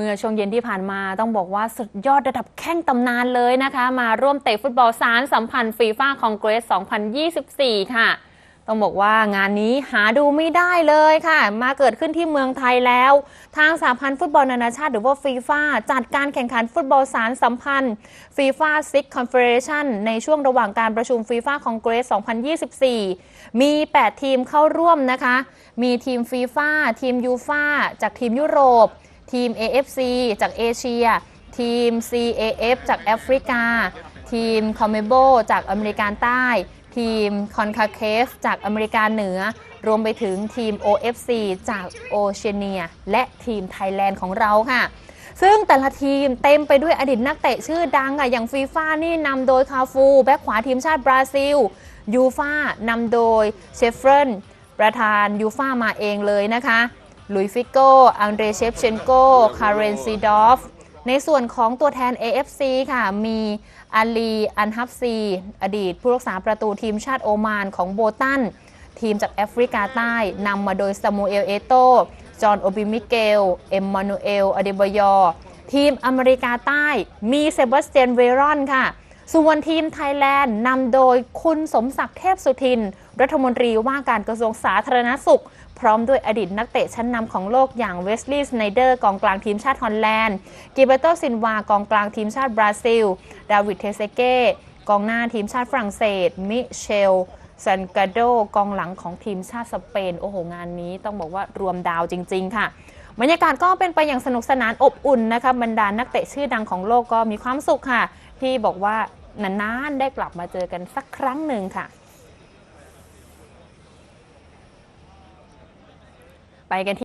เมื่อช่วงเย็นที่ผ่านมาต้องบอกว่าสุดยอดระดับแข้งตำนานเลยนะคะ มาร่วมเตะฟุตบอลสารสัมพันธ์ฟีฟ่าคองเกรส 2024 ค่ะ ต้องบอกว่างานนี้หาดูไม่ได้เลยค่ะ มาเกิดขึ้นที่เมืองไทยแล้ว ทางสหพันธ์ฟุตบอลนานาชาติหรือว่าฟีฟ่าจัดการแข่งขันฟุตบอลสารสัมพันธ์ฟีฟ่าซิกคอนเฟอเรชันในช่วงระหว่างการประชุมฟีฟ่าคองเกรส 2024 มี 8 ทีมเข้าร่วมนะคะ มีทีมฟีฟ่าทีมยูฟ่าจากทีมยุโรป ทีม AFC จากเอเชีย ทีม CAF จากแอฟริกา ทีมคอมเมโบจากอเมริกาใต้ ทีมคอนคาเคฟจากอเมริกาเหนือ รวมไปถึงทีม OFC จากโอเชียเนีย และทีมไทยแลนด์ของเราค่ะซึ่งแต่ละทีมเต็มไปด้วยอดีตนักเตะชื่อดังอะอย่างฟีฟ่านี่นำโดยคาฟู แบ็คขวาทีมชาติบราซิล ยูฟ่านำโดยเชฟเฟรนประธานยูฟ่ามาเองเลยนะคะ ลุยฟิโกอังเดรเชฟเชนโก คาเรนซีดอฟ ในส่วนของตัวแทน AFC ค่ะ มีอาลี อันฮับซี อดีตผู้รักษาประตูทีมชาติโอมานของโบตัน ทีมจากแอฟริกาใต้นำมาโดยซามูเอล เอโต จอห์น โอบิมิเกล เอ็มมานูเอล อเดบยอ ทีมอเมริกาใต้ มีเซบาสเตียน เวรอนค่ะ ส่วนทีมไทยแลนด์นำโดยคุณสมศักดิ์เทพสุทิน รัฐมนตรีว่าการกระทรวงสาธารณสุข พร้อมด้วยอดีตนักเตะชั้นนำของโลกอย่างเวสลีย์สไนเดอร์กองกลางทีมชาติฮอลแลนด์ กิเบโตซินวากองกลางทีมชาติบราซิล ดาวิดเทเซเก้กองหน้าทีมชาติฝรั่งเศส มิเชลซันกาโดกองหลังของทีมชาติสเปน โอ้โห งานนี้ต้องบอกว่ารวมดาวจริง ๆ ค่ะบรรยากาศก็เป็นไปอย่างสนุกสนานอบอุ่นนะคะบรรดานักเตะชื่อดังของโลกก็มีความสุขค่ะ ที่บอกว่า นานๆได้กลับมาเจอกันสักครั้งหนึ่งค่ะ ไปกันที่